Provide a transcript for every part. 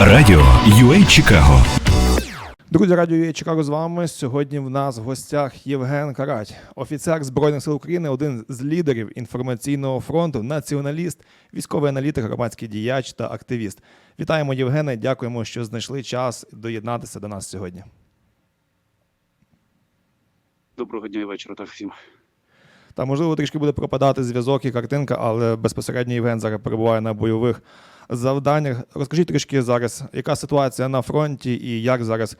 Радіо UA Чикаго. Друзі, радіо «Є Чикаго з вами. Сьогодні в нас в гостях Євген Карать, офіцер Збройних сил України, один з лідерів інформаційного фронту, націоналіст, військовий аналітик, громадський діяч та активіст. Вітаємо Євгена. Дякуємо, що знайшли час доєднатися до нас сьогодні. Доброго дня і вечора так всім. Та можливо трішки буде пропадати зв'язок і картинка, але безпосередньо Євген зараз перебуває на бойових завданнях. Розкажіть трішки зараз, яка ситуація на фронті і як зараз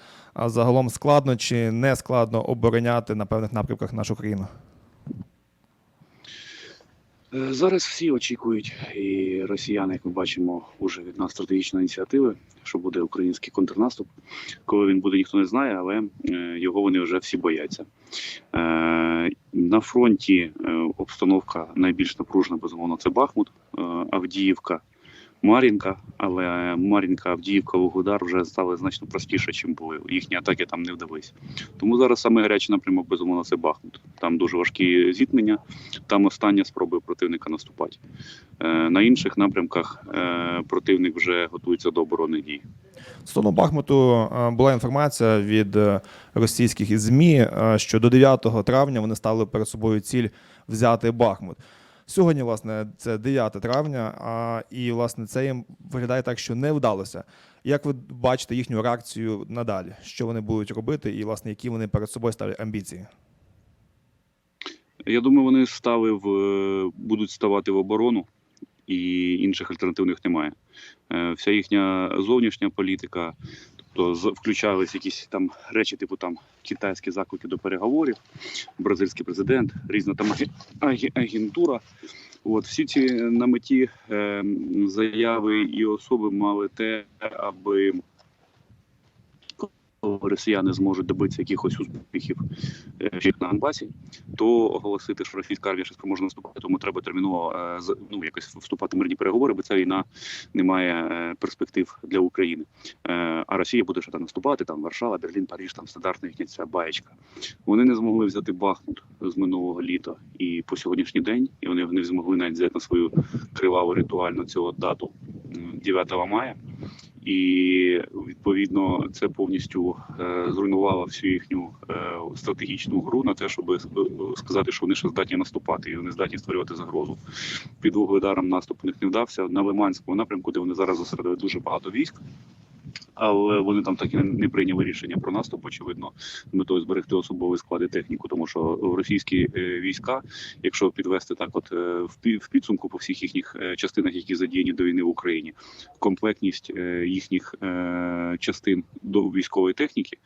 загалом складно чи не складно обороняти на певних напрямках нашу країну? Е, Зараз всі очікують, і росіяни, як ми бачимо, уже від нас стратегічної ініціативи, що буде український контрнаступ. Коли він буде, ніхто не знає, але е, його вони вже всі бояться. Е, На фронті обстановка найбільш напружена, безумовно, це Бахмут, Авдіївка. Мар'їнка, але Мар'їнка, Авдіївка, Вугледар вже стали значно простіше, чим були. Їхні атаки там не вдались. Тому зараз саме гарячий напрямок, безумовно, це Бахмут. Там дуже важкі зіткнення, там остання спроба противника наступати. Е, На інших напрямках е, противник вже готується до оборонних дій. Стосовно Бахмуту е, була інформація від російських ЗМІ, що до 9 травня вони ставили перед собою ціль взяти Бахмут. Сьогодні, власне, це 9 травня, а, і власне це їм виглядає так, що не вдалося. Як ви бачите їхню реакцію надалі? Що вони будуть робити, і власне які вони перед собою ставлять амбіції? Я думаю, вони стали в е, будуть ставати в оборону, і інших альтернативних немає. Е, Вся їхня зовнішня політика, тобто з- включались якісь там речі, типу там китайські заклики до переговорів, бразильський президент, різна там агентура. От всі ці на меті е, заяви і особи мали те, аби росіяни зможуть добитися якихось успіхів е, на Донбасі, то оголосити, що російська армія ще спроможна наступати, тому треба терміново е, ну, якось вступати в мирні переговори, бо ця війна не має е, перспектив для України. А Росія буде ще там наступати, там Варшава, Берлін, Париж, там стандартна їхня ця баєчка. Вони не змогли взяти Бахмут з минулого літа і по сьогоднішній день, і вони не змогли навіть взяти на свою криваву ритуальну цього дату м, 9 мая. І відповідно це повністю е, зруйнувало всю їхню е, стратегічну гру на те, щоб е, сказати, що вони ще здатні наступати, і вони здатні створювати загрозу. Під вугледаром наступ у них не вдався на Лиманському напрямку, де вони зараз зосередили дуже багато військ. Але вони там так і не- прийняли рішення про наступ, очевидно, з метою зберегти особовий склад і техніку, тому що російські е, війська, якщо підвести так, от е, в підсумку по всіх їхніх е, частинах, які задіяні до війни в Україні, комплектність їхніх частин до військової техніки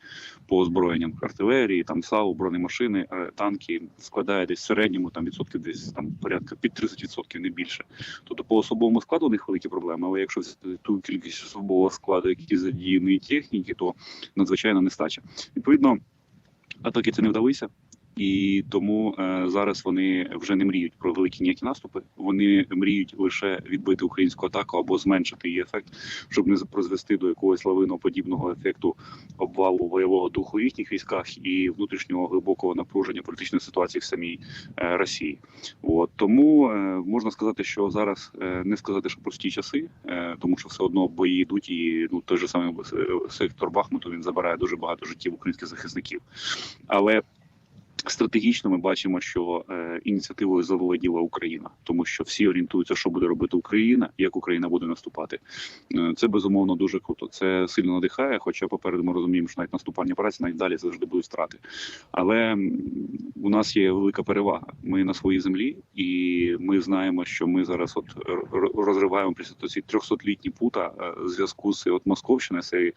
по озброєнням артилерії, там САУ, бронемашини, танки складає десь в середньому там відсотків десь там порядка під 30% не більше. Тобто по особовому складу у них великі проблеми. Але якщо взяти ту кількість особового складу, які задіяної техніки, то надзвичайна нестача. Відповідно, атаки це не вдалися. І тому е, зараз вони вже не мріють про великі ніякі наступи. Вони мріють лише відбити українську атаку або зменшити її ефект, щоб не призвести до якогось лавиноподібного ефекту обвалу бойового духу в їхніх військах і внутрішнього глибокого напруження політичної ситуації в самій е, Росії. От тому е, можна сказати, що зараз не сказати, що прості часи, тому що все одно бої йдуть, і ну той же самий сектор Бахмуту він забирає дуже багато життів українських захисників. Але Стратегічно ми бачимо, що е, ініціативою заволоділа Україна, тому що всі орієнтуються, що буде робити Україна, як Україна буде наступати. Е, це безумовно дуже круто. Це сильно надихає. Хоча попереду ми розуміємо, що навіть наступальні операції навіть далі завжди будуть втрати. Але у нас є велика перевага. Ми на своїй землі, і ми знаємо, що ми зараз от розриваємо після ці 300-літні пута е, зв'язку з от Московщиною, цією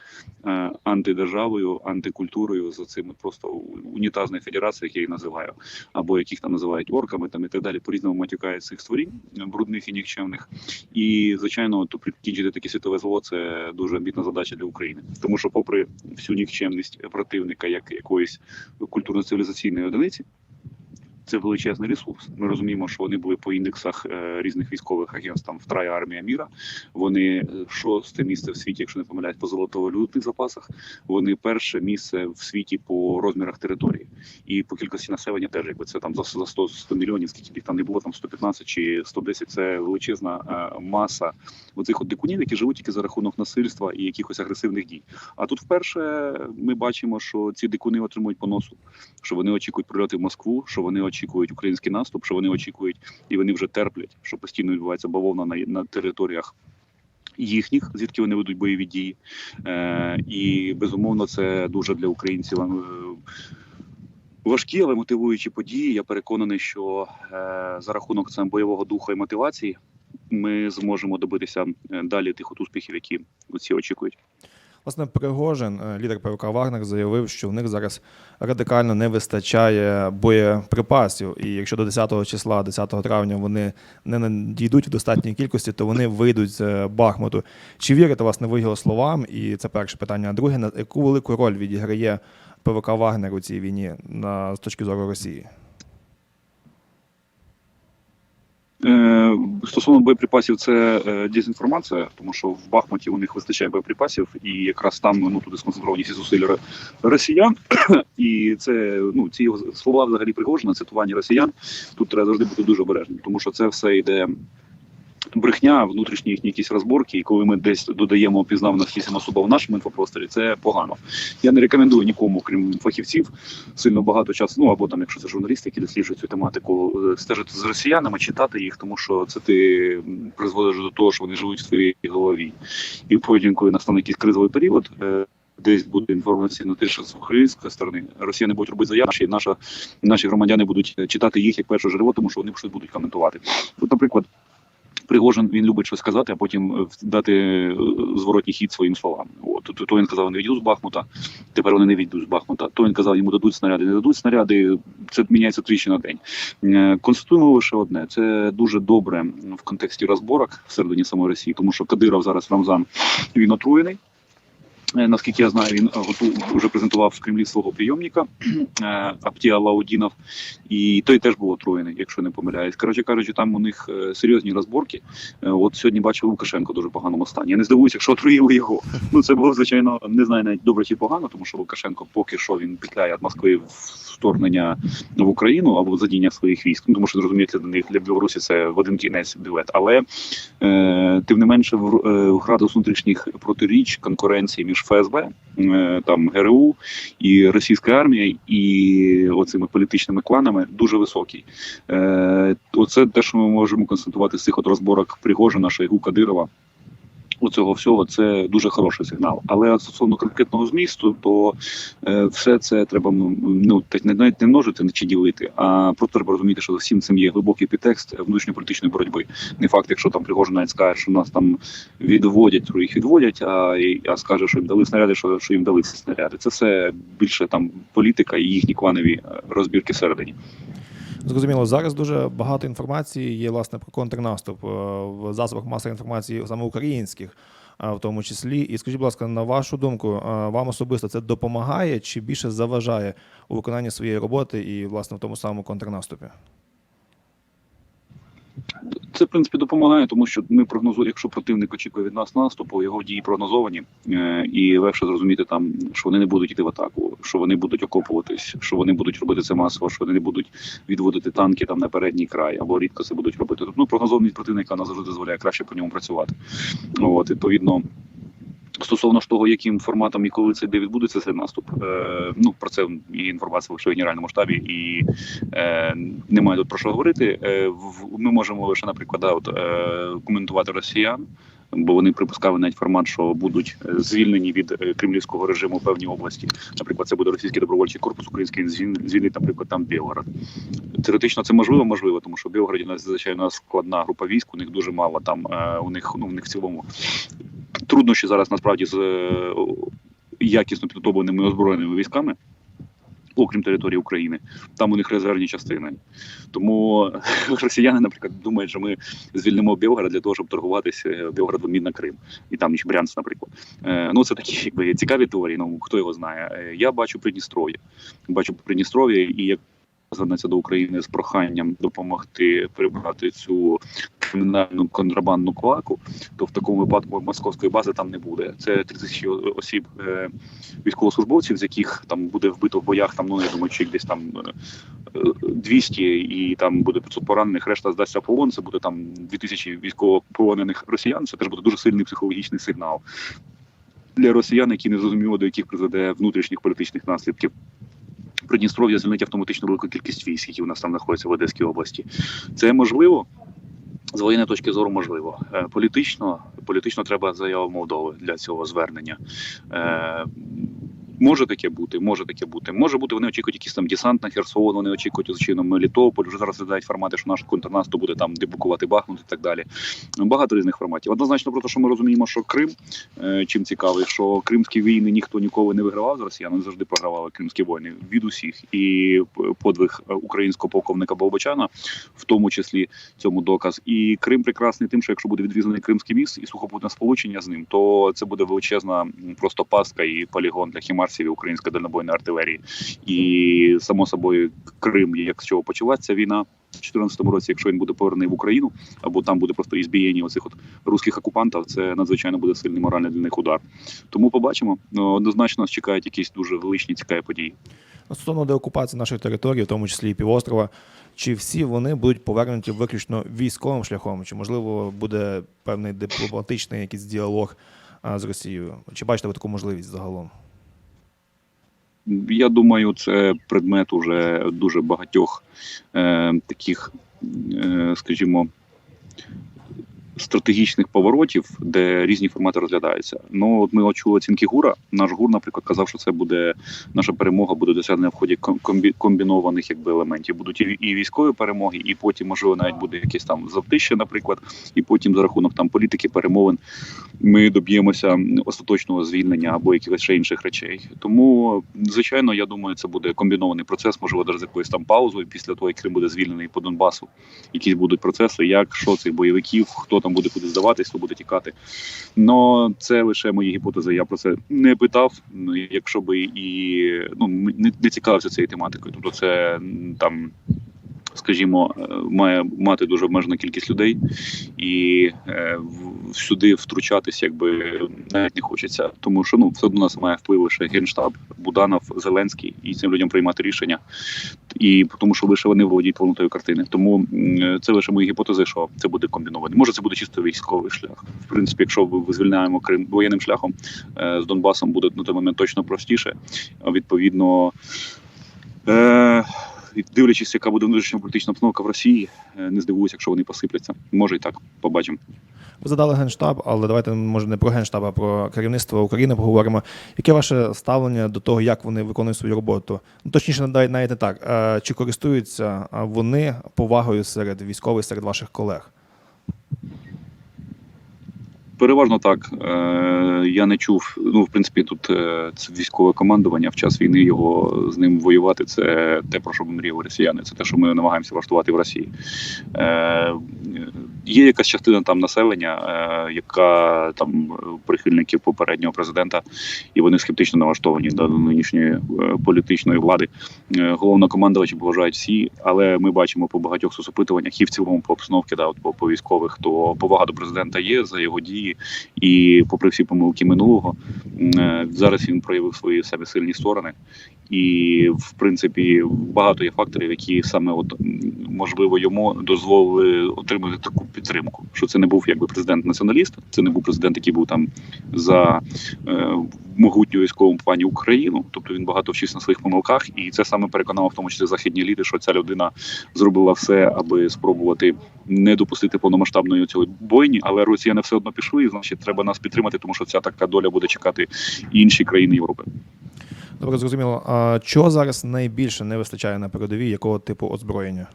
е, антидержавою, антикультурою за цими просто унітазною федерацією, я їх називаю, або яких там називають орками, там і так далі. По різному матюкає цих створінь брудних і нікчемних. І звичайно, то прикінчити таке світове зло це дуже амбітна задача для України, тому що, попри всю нікчемність противника, як якоїсь культурно-цивілізаційної одиниці. Це величезний ресурс. Ми розуміємо, що вони були по індексах е, різних військових агентств, там втрая армія міра. Вони е, шосте місце в світі, якщо не помиляюсь, по золотовалютних запасах. Вони перше місце в світі по розмірах території і по кількості населення теж якби це там за за 100, 100 мільйонів, скільки їх там не було, там 115 чи 110, Це величезна е, маса оцих от дикунів, які живуть тільки за рахунок насильства і якихось агресивних дій. А тут вперше ми бачимо, що ці дикуни отримують по носу, що вони очікують прильоти в Москву, що вони очікують український наступ, що вони очікують і вони вже терплять, що постійно відбувається бавовна на, на територіях. Їхніх, звідки вони ведуть бойові дії, е, і безумовно це дуже для українців е, важкі, але мотивуючі події. Я переконаний, що е, за рахунок саме бойового духу і мотивації ми зможемо добитися е, далі тих от успіхів, які ці очікують. Власне, Пригожин, е, лідер ПВК Вагнер, заявив, що в них зараз радикально не вистачає боєприпасів. І якщо до 10 числа, 10 травня, вони не надійдуть в достатній кількості, то вони вийдуть з е, Бахмуту. Чи вірите власне ви його словам? І це перше питання. А друге, на яку велику роль відіграє ПВК Вагнер у цій війні на з точки зору Росії? Е, Стосовно боєприпасів, це е, дезінформація, тому що в Бахмуті у них вистачає боєприпасів, і якраз там ну туди сконцентровані всі зусилля росіян. І це ну ці слова взагалі Пригожина, цитування росіян. Тут треба завжди бути дуже обережним, тому що це все йде. Брехня, внутрішні їхні якісь розборки, і коли ми десь додаємо опізнаваності цим особа в нашому інфопросторі, це погано. Я не рекомендую нікому, крім фахівців, сильно багато часу. Ну або там, якщо це журналісти, які досліджують цю тематику, е, стежити з росіянами, читати їх, тому що це ти призводиш до того, що вони живуть в твоїй голові. І потім, коли настане якийсь кризовий період. е, Десь буде інформаційно тиша з української сторони. Росіяни будуть робити заяви, і наші громадяни будуть е, читати їх як перше джерело, тому що вони будуть коментувати. От, наприклад, Пригожин він любить щось сказати, а потім е, дати е, зворотній хід своїм словам. От то, він казав, не відійду з Бахмута. Тепер вони не відійдуть з Бахмута. То він казав, йому дадуть снаряди, не дадуть снаряди. Це міняється тричі на день. Е, Констатуємо лише одне: це дуже добре в контексті розборок всередині самої Росії, тому що Кадиров зараз Рамзан він отруєний. Е, Наскільки я знаю, він вже презентував в Кремлі свого прийомника е, Аптія Лаудінов, і той теж був отруєний, якщо не помиляюсь. Коротше кажучи, там у них е, серйозні розборки. От сьогодні бачив Лукашенко дуже поганому стані. Я не здивуюся, якщо отруїли його. Ну це було звичайно не знаю навіть добре чи погано, тому що Лукашенко поки що він петляє від Москви вторгнення в Україну або задіння своїх військ. Ну тому що зрозумієте, для них для Білорусі це в один кінець білет. Але е, тим не менше, в, в градус внутрішніх протиріч конкуренції між ФСБ, е, там ГРУ і російська армія, і оцими політичними кланами дуже високий. Е, оце те, що ми можемо констатувати з цих от розборок Пригожина, Шойгу, Кадирова. У цього всього це дуже хороший сигнал. Але стосовно конкретного змісту, то е, все це треба ну не навіть не множити чи ділити, а просто треба розуміти, що за всім цим є глибокий підтекст внутрішньополітичної боротьби. Не факт, якщо там Пригожин скаже, що нас там відводять, то їх відводять, а, а скаже, що їм дали снаряди, що, що їм дали ці снаряди. Це все більше там політика і їхні кланові е, розбірки всередині. Зрозуміло, зараз дуже багато інформації є власне про контрнаступ е, в засобах масової інформації, саме українських, е, в тому числі. І скажіть, будь ласка, на вашу думку, е, вам особисто це допомагає чи більше заважає у виконанні своєї роботи і власне в тому самому контрнаступі? Це в принципі допомагає, тому що ми прогнозуємо, якщо противник очікує від нас наступу, його дії прогнозовані, е, і легше зрозуміти там, що вони не будуть йти в атаку, що вони будуть окопуватись, що вони будуть робити це масово, що вони не будуть відводити танки там на передній край, або рідко це будуть робити. Тобто, ну прогнозованість противника нам завжди дозволяє краще по ньому працювати. От відповідно. Стосовно ж того, яким форматом і коли це де відбудеться цей наступ, е, ну про це є інформація лише в генеральному штабі, і е, немає тут про що говорити. Е, в, ми можемо лише, наприклад, да, от, е, коментувати росіян, бо вони припускали навіть формат, що будуть звільнені від е, кремлівського режиму певні області. Наприклад, це буде російський добровольчий корпус, український звільнить, наприклад, там Білгород. Теоретично це можливо, можливо, тому що в Білгороді нас складна група військ, у них дуже мало там. е, У них ну в них в цілому труднощі зараз насправді з е, якісно підготовленими озброєними військами. Окрім території України, там у них резервні частини. Тому росіяни, наприклад, думають, що ми звільнимо Білгород для того, щоб торгуватися Білгород в обмін на Крим і там ніж Брянськ, наприклад. Е, ну це такі якби цікаві теорії. Ну хто його знає. Е, я бачу Придністров'я. Бачу Придністров'я, і як звернеться до України з проханням допомогти прибрати цю кримінальну контрабандну кваку, то в такому випадку московської бази там не буде. Це 30 тисячі осіб е, військовослужбовців, з яких там буде вбито в боях. Там ну я думаю, чи десь там е, е, 200 і там буде 500 поранених. Решта здасться полон. Це буде там 2000 військовополонених росіян. Це теж буде дуже сильний психологічний сигнал для росіян, які не зрозуміло до яких призведе внутрішніх політичних наслідків. Придністров'я звільнить автоматично велику кількість військ, які у нас там знаходяться в Одеській області. Це можливо. З воєнної точки зору можливо. Е, Політично, політично треба заява Молдови для цього звернення. Е, Може таке бути, може таке бути. Може бути, вони очікують якийсь там десант на Херсон, вони очікують звичайно Мелітополь. Вже зараз розглядають формати, що наш контрнаступ буде там деблокувати Бахмут і так далі. Багато різних форматів. Однозначно про те, що ми розуміємо, що Крим е, чим цікавий, що кримські війни ніхто ніколи не вигравав з росіян, вони завжди програвали кримські війни від усіх. І подвиг е, українського полковника Болбочана, в тому числі цьому доказ. І Крим прекрасний тим, що якщо буде відрізаний Кримський міст і сухопутне сполучення з ним, то це буде величезна просто пастка і полігон для хімарсів і української дальнобойної артилерії. І само собою Крим, як з чого почалася війна. У 2014 році, якщо він буде повернений в Україну, або там буде просто ізбієння оцих от русських окупантів, це надзвичайно буде сильний моральний для них удар. Тому побачимо. Ну, Однозначно нас чекають якісь дуже величні цікаві події. Стосовно деокупації нашої території, в тому числі і півострова, чи всі вони будуть повернуті виключно військовим шляхом, чи можливо буде певний дипломатичний якийсь діалог з Росією? Чи бачите ви таку можливість загалом? Я думаю, це предмет уже дуже багатьох е, таких, е, скажімо, стратегічних поворотів, де різні формати розглядаються. Ну от ми от чули оцінки ГУРа. Наш ГУР, наприклад, казав, що це буде наша перемога, буде досягнена в ході ком- комбі- комбінованих якби елементів. Будуть і, військові перемоги, і потім можливо навіть буде якесь там завтище, наприклад, і потім за рахунок там політики, перемовин ми доб'ємося остаточного звільнення або якихось ще інших речей. Тому, звичайно, я думаю, це буде комбінований процес, можливо, навіть з якоюсь там паузою після того, як Крим буде звільнений по Донбасу. Якісь будуть процеси, як що цих бойовиків, хто там буде куди здаватись, хто буде тікати. Но це лише мої гіпотези. Я про це не питав. Ну, якщо би і ну не, не цікавився цією тематикою. Тобто, це там. Скажімо, е, має мати дуже обмежена кількість людей, і е, сюди втручатись, якби навіть не хочеться. Тому що ну все одно нас має вплив лише генштаб, Буданов, Зеленський, і цим людям приймати рішення. І тому, що лише вони володіють повнотою картини. Тому це лише мої гіпотези, що це буде комбіновано. Може, це буде чисто військовий шлях. В принципі, якщо ви звільняємо Крим воєнним шляхом е, з Донбасом, буде на той момент точно простіше. Відповідно. Е, дивлячись, яка буде внутрішня політична обстановка в Росії, е, не здивуюся, якщо вони посипляться. Може і так, побачимо. Ви задали генштаб, але давайте може не про генштаб, а про керівництво України поговоримо. Яке ваше ставлення до того, як вони виконують свою роботу? Ну, точніше, навіть не так. Е, Чи користуються вони повагою серед військових, серед ваших колег? Переважно так. Е, я не чув. Ну, в принципі, тут е, це військове командування в час війни його з ним воювати. Це те, про що мріяли росіяни. Це те, що ми намагаємося влаштувати в Росії. Е, є якась частина там населення, яка там прихильників попереднього президента, і вони скептично налаштовані до нинішньої політичної влади. Головнокомандувачі поважають всі, але ми бачимо по багатьох соцопитуваннях і в цілому по обстановці, да, от по, по військових, то повага до президента є за його дії, і попри всі помилки минулого, е, зараз він проявив свої в сильні сторони. І в принципі багато є факторів, які саме от можливо йому дозволили отримати таку підтримку. Що це не був якби президент націоналіст, це не був президент, який був там за е, могутню військовому плані Україну. Тобто він багато вчився на своїх помилках, і це саме переконало в тому числі західні ліди, що ця людина зробила все, аби спробувати не допустити повномасштабної цього бойні, але росіяни все одно пішли, і значить треба нас підтримати, тому що ця така доля буде чекати і інші країни Європи. Добре, зрозуміло. А чого зараз найбільше не вистачає на передовій, якого типу озброєння?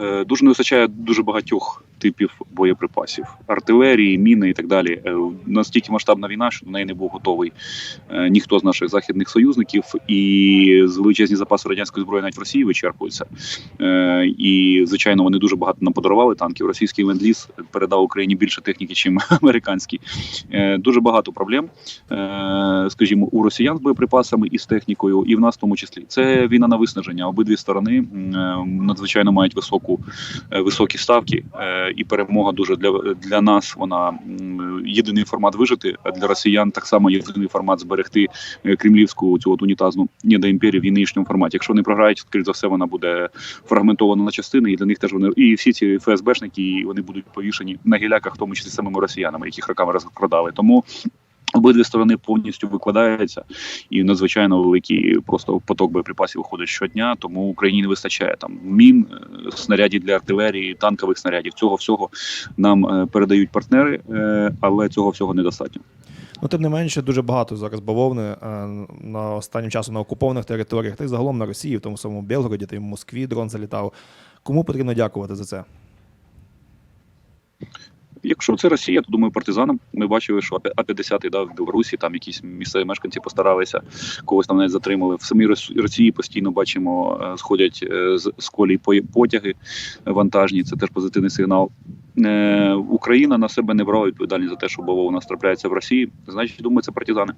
Е, дуже не вистачає дуже багатьох типів боєприпасів, артилерії, міни і так далі. Е, Настільки масштабна війна, що до неї не був готовий е, ніхто з наших західних союзників, і величезні запаси радянської зброї навіть в Росії вичерпуються. Е, І звичайно, вони дуже багато нам подарували танків. Російський ленд-ліз передав Україні більше техніки, ніж американський. Дуже багато проблем, скажімо, у росіян з боєприпасами і з технікою, і в нас в тому числі. Це війна на виснаження. Обидві сторони надзвичайно мають високу високі ставки, і перемога дуже для, для нас. Вона єдиний формат вижити. А для росіян так само єдиний формат зберегти е, кремлівську цю от унітазну недоімперію в нинішньому форматі. Якщо вони програють, скоріш за все, вона буде фрагментована на частини, і для них теж вони і всі ці ФСБшники вони будуть повішені на гіляках, в тому числі самими росіянами, яких роками розкрадали. Тому. Обидві сторони повністю викладаються, і надзвичайно великий просто поток боєприпасів виходить щодня. Тому Україні не вистачає там мін, е, снарядів для артилерії, танкових снарядів. Цього всього нам е, передають партнери, е, але цього всього недостатньо. Ну, тим не менше, дуже багато зараз бавовни на останнім часом на окупованих територіях, та й загалом на Росії, в тому самому Белгороді, та й в Москві дрон залітав. Кому потрібно дякувати за це? Якщо це Росія, то думаю, партизанам. Ми бачили, що А-50 да, в Білорусі там якісь місцеві мешканці постаралися, когось там навіть затримали. В самій Росії постійно бачимо, е, сходять е, з колій потяги вантажні. Це теж позитивний сигнал. Е, Україна на себе не брала відповідальність за те, що баво у нас трапляється в Росії. Значить, думаю, це партизани.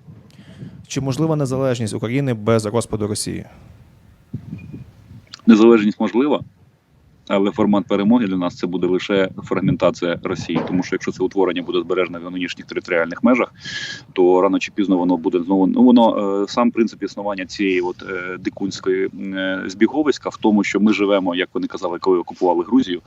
Чи можлива незалежність України без розпаду Росії? Незалежність можлива, але формат перемоги для нас це буде лише фрагментація Росії. Тому що якщо це утворення буде збережене в нинішніх територіальних межах, то рано чи пізно воно буде знову. Ну воно е, сам принцип існування цієї от е, дикунської е, збіговиська в тому, що ми живемо, як вони казали, коли окупували Грузію,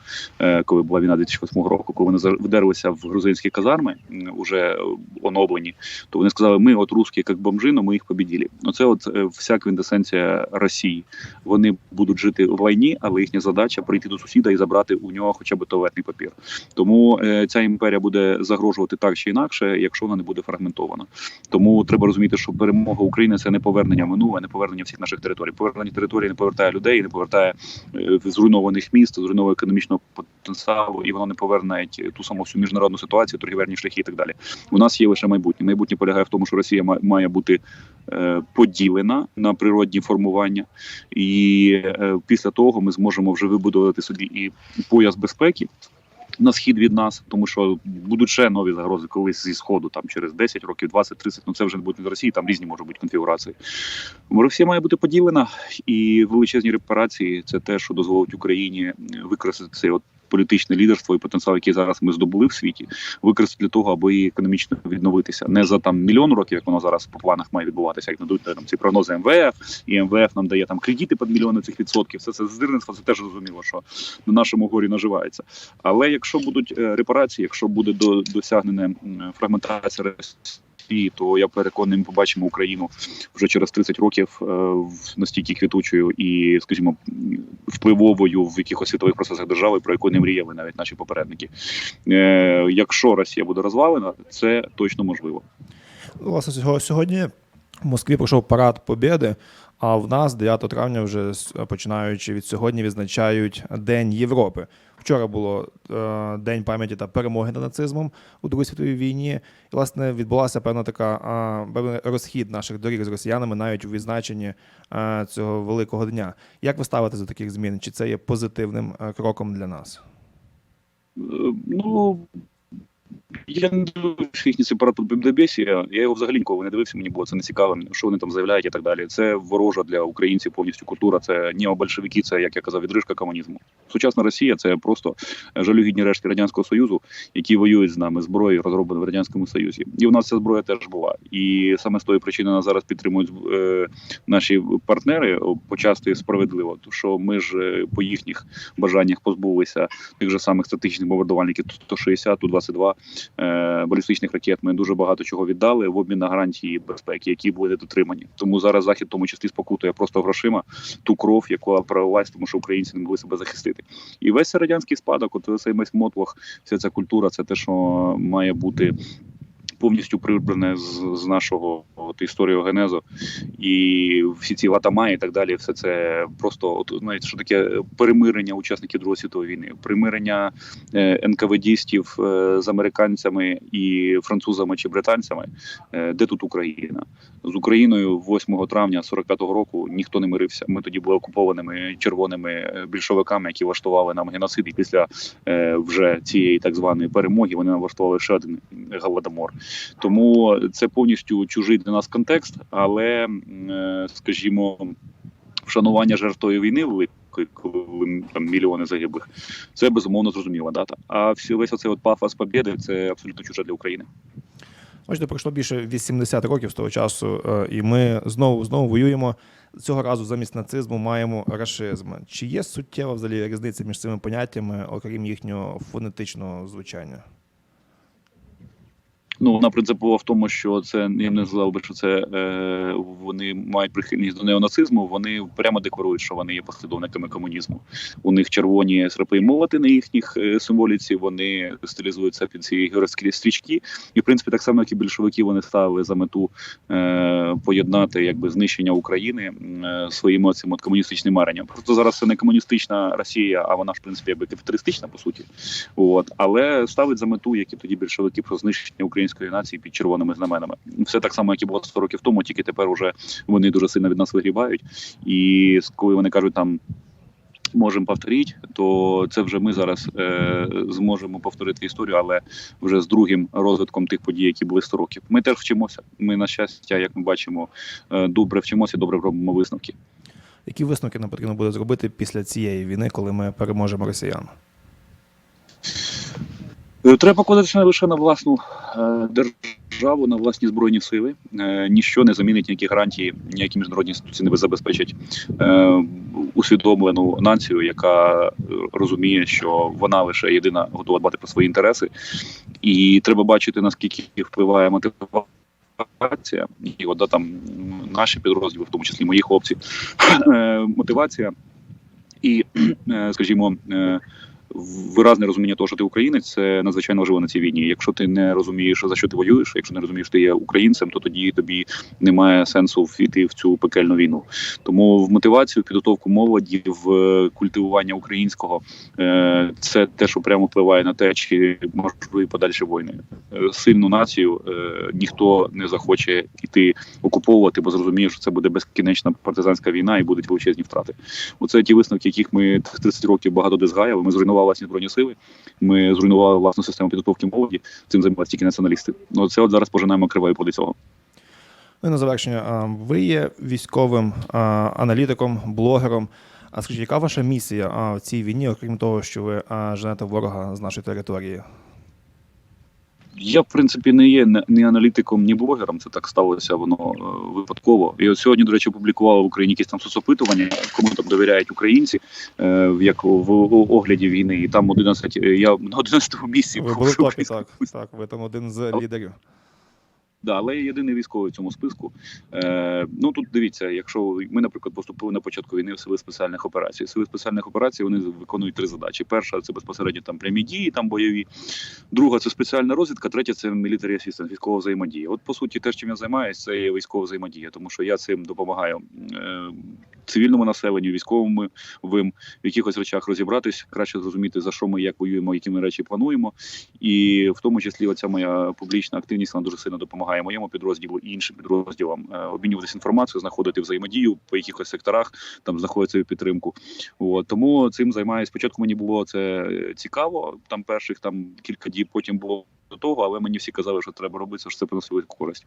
коли була війна 2008 року, коли вони вдерлися в грузинські казарми, уже оновлені, то вони сказали, ми от русські, як бомжи, но ми їх побіділи. Оце от вся квінтесенція Росії. Вони будуть жити в війні, але їхня задача прийти до сусіда і забрати у нього хоча б туалетний папір. Тому е, ця імперія буде загрожувати так чи інакше, якщо вона не буде фрагментована. Тому треба розуміти, що перемога України це не повернення минуле, не повернення всіх наших територій. Повернення території не повертає людей, не повертає е, зруйнованих міст, зруйновує економічного потенціалу, і воно не поверне ту саму всю міжнародну ситуацію, торгівельні шляхи і так далі. У нас є лише майбутнє. Майбутнє полягає в тому, що Росія має бути поділена на природні формування, і е, після того ми зможемо вже вибудувати собі і пояс безпеки. На схід від нас, тому що будуть ще нові загрози колись зі сходу, там через 10 років, 20-30, ну це вже не буде з Росії, там різні можуть бути конфігурації. Росія має бути поділена, і величезні репарації це те, що дозволить Україні е, використати цей от політичне лідерство і потенціал, який зараз ми здобули в світі, використати для того, аби економічно відновитися. Не за там мільйон років, як воно зараз по планах має відбуватися, як надуть там ці прогнози МВФ, і МВФ нам дає там кредити під мільйони цих відсотків. Все це здирництво, це теж зрозуміло, що на нашому горі наживається. Але якщо будуть е, репарації, якщо буде до досягнена фрагментація Росії, то я переконаний, ми побачимо Україну вже через 30 років е, настільки квітучою і, скажімо, впливовою в якихось світових процесах держави, про яку не мріяли навіть наші попередники. Е, Якщо Росія буде розвалена, це точно можливо. Ну, Власне, сьогодні в Москві пройшов парад Побєди, а в нас 9 травня, вже починаючи від сьогодні, відзначають День Європи. Вчора було е, День пам'яті та перемоги над нацизмом у Другій світовій війні. І, власне, відбулася певна така певний розхід наших доріг з росіянами навіть у відзначенні е, цього великого дня. Як ви ставите до таких змін? Чи це є позитивним е, кроком для нас? Ну я не дивився їхній сепарат по Бебдебесі. Я його взагалі ніколи не дивився. Мені було це не цікаво, що вони там заявляють і так далі. Це ворожа для українців повністю культура. Це необольшевики, це як я казав, відрижка комунізму. Сучасна Росія це просто жалюгідні рештки радянського союзу, які воюють з нами зброєю, розробленою в радянському союзі. І у нас ця зброя теж була. І саме з тої причини нас зараз підтримують е, наші партнери почасти справедливо. То що ми ж е, по їхніх бажаннях позбулися тих же самих стратегічних бомбардувальників Ту-160, Ту-22, е, балістичних ракет. Ми дуже багато чого віддали в обмін на гарантії безпеки, які були дотримані. Тому зараз захід, в тому числі, спокутує просто грошима ту кров, яку пролилась, тому що українці не могли себе захистити. І весь радянський спадок, от цей весь мотлох, вся ця культура, це те, що має бути. Повністю прибране з, з нашого от, історіогенезу. І всі ці ватамаї і так далі, все це просто от знаєте, що таке перемирення учасників Другої світової війни, примирення е, НКВДістів е, з американцями і французами чи британцями. Е, де тут Україна? З Україною 8 травня 45-го року ніхто не мирився. Ми тоді були окупованими червоними е, більшовиками, які влаштували нам геноцид. І після е, вже цієї так званої перемоги вони нам влаштували ще один голодомор. Тому це повністю чужий для нас контекст, але е, скажімо, вшанування жертв тої війни великої, коли там мільйони загиблих, це безумовно зрозуміла дата. А всі весь оцей от пафос побєди це абсолютно чуже для України. Бачите, пройшло більше 80 років з того часу, е, і ми знову знову воюємо. Цього разу замість нацизму маємо рашизм. Чи є суттєва взагалі різниця між цими поняттями, окрім їхнього фонетичного звучання? Ну вона принципова в тому, що це я не сказав би, що це е, вони мають прихильність до неонацизму. Вони прямо декларують, що вони є послідовниками комунізму. У них червоні срапи і молоти на їхніх е, символіці. Вони стилізуються під ці героїчні стрічки. І в принципі, так само, як і більшовики, вони ставили за мету е, поєднати якби знищення України е, своїм цим от комуністичним маренням. Просто зараз це не комуністична Росія, а вона в принципі якби капіталістична по суті. От але ставить за мету, як і тоді більшовики про знищення української нації під червоними знаменами. Все так само, як і було 100 років тому, тільки тепер уже вони дуже сильно від нас вигрібають. І коли вони кажуть там. Можемо повторити, то це вже ми зараз е, зможемо повторити історію, але вже з другим розвитком тих подій, які були 100 років. Ми теж вчимося. Ми, на щастя, як ми бачимо, е, добре вчимося, добре робимо висновки. Які висновки нам потрібно буде зробити після цієї війни, коли ми переможемо росіян? Е, Треба покладатися лише на власну е, державу, на власні збройні сили. Е, ніщо не замінить ніякі гарантії, ніякі міжнародні інституції не забезпечать усвідомлену націю, яка розуміє, що вона лише єдина готова дбати про свої інтереси, і треба бачити наскільки впливає мотивація, і от да, там наші підрозділи, в тому числі мої хлопці, мотивація і, скажімо. Виразне розуміння того, що ти українець, це надзвичайно важливо на цій війні. Якщо ти не розумієш, за що ти воюєш, якщо не розумієш, ти є українцем, то тоді тобі немає сенсу війти в цю пекельну війну. Тому в мотивацію, підготовку молоді, в е, культивування українського е, це те, що прямо впливає на те, чи можливі подальші війни. Е, Сильну націю ніхто не захоче йти окуповувати, бо зрозуміє, що це буде безкінечна партизанська війна і будуть величезні втрати. Оце ті висновки, яких ми 30 років багато де згаяли. Ми зруйнували власні збройні сили. Ми зруйнували власну систему підготовки молоді. Цим займалися тільки націоналісти. Ну це от зараз пожинаємо криваю поди цього. Ну на завершення, ви є військовим аналітиком, блогером. А скажіть, яка ваша місія в цій війні, окрім того, що ви женете ворога з нашої території? Я, в принципі, не є не- ні аналітиком, ні блогером. Це так сталося воно е, випадково. І от сьогодні, до речі, опублікували в Україні якісь там соцопитування, кому там довіряють українці, е, як в огляді війни. І там 11, е, я на 11 місці Ви були в топі, так. Так, ви там один з лідерів. Да, але я єдиний військовий в цьому списку. Е, ну тут дивіться, якщо ми, наприклад, поступили на початку війни в сили спеціальних операцій. Сили спеціальних операцій вони виконують три задачі: перша це безпосередньо там прямі дії, там бойові. Друга це спеціальна розвідка, третя це military assistance, військова взаємодія. От по суті, те, чим я займаюся, це є військова взаємодія, тому що я цим допомагаю е, цивільному населенню, військовому вим в якихось речах розібратись, краще зрозуміти за що ми як воюємо, які ми речі плануємо. І в тому числі оця моя публічна активність вона дуже сильно допомагає моєму підрозділу і іншим підрозділам е, обмінюватися інформацією, знаходити взаємодію по якихось секторах, там знаходити підтримку. От тому цим займаюся. Спочатку мені було це е, цікаво. Там перших там кілька діб, потім було до того, але мені всі казали, що треба робити, що це приносить користь.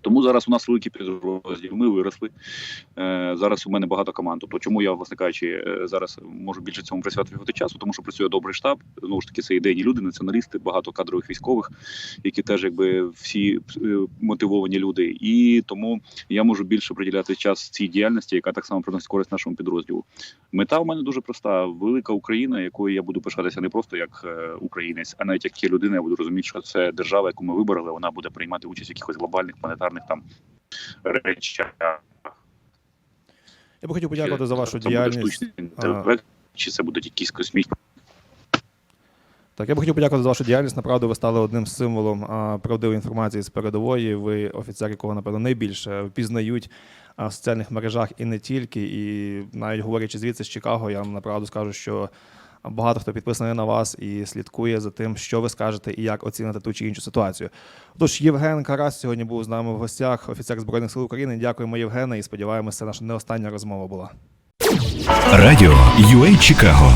Тому зараз у нас великий підрозділ. Ми виросли. Е, зараз у мене багато команд. Тобто, чому я, власне кажучи, е, зараз можу більше цьому присвятити часу, тому що працює добрий штаб. Знову ж таки, це ідейні люди, націоналісти, багато кадрових військових, які теж якби всі е, мотивовані люди. І тому я можу більше приділяти час цій діяльності, яка так само приносить користь нашому підрозділу. Мета у мене дуже проста: велика Україна, якою я буду пишатися не просто як українець, а навіть як людина, я буду розуміти, що це держава, яку ми вибрали. Вона буде приймати участь в якихось глобальних планетарних там речах. Я би хотів подякувати за вашу Це буде діяльність. штучний інтелект, чи це будуть якісь космічні Так, я би хотів подякувати за вашу діяльність. Направду, ви стали одним з символом а, правдивої інформації з передової. Ви офіцер, якого напевно найбільше впізнають а, в соціальних мережах і не тільки. І навіть говорячи звідси з Чикаго, я вам направду скажу, що багато хто підписаний на вас і слідкує за тим, що ви скажете і як оцінити ту чи іншу ситуацію. Тож Євген Карас сьогодні був з нами в гостях, офіцер збройних сил України. Дякуємо, Євгене, і сподіваємося, це наша не остання розмова була. Радіо UA Чикаго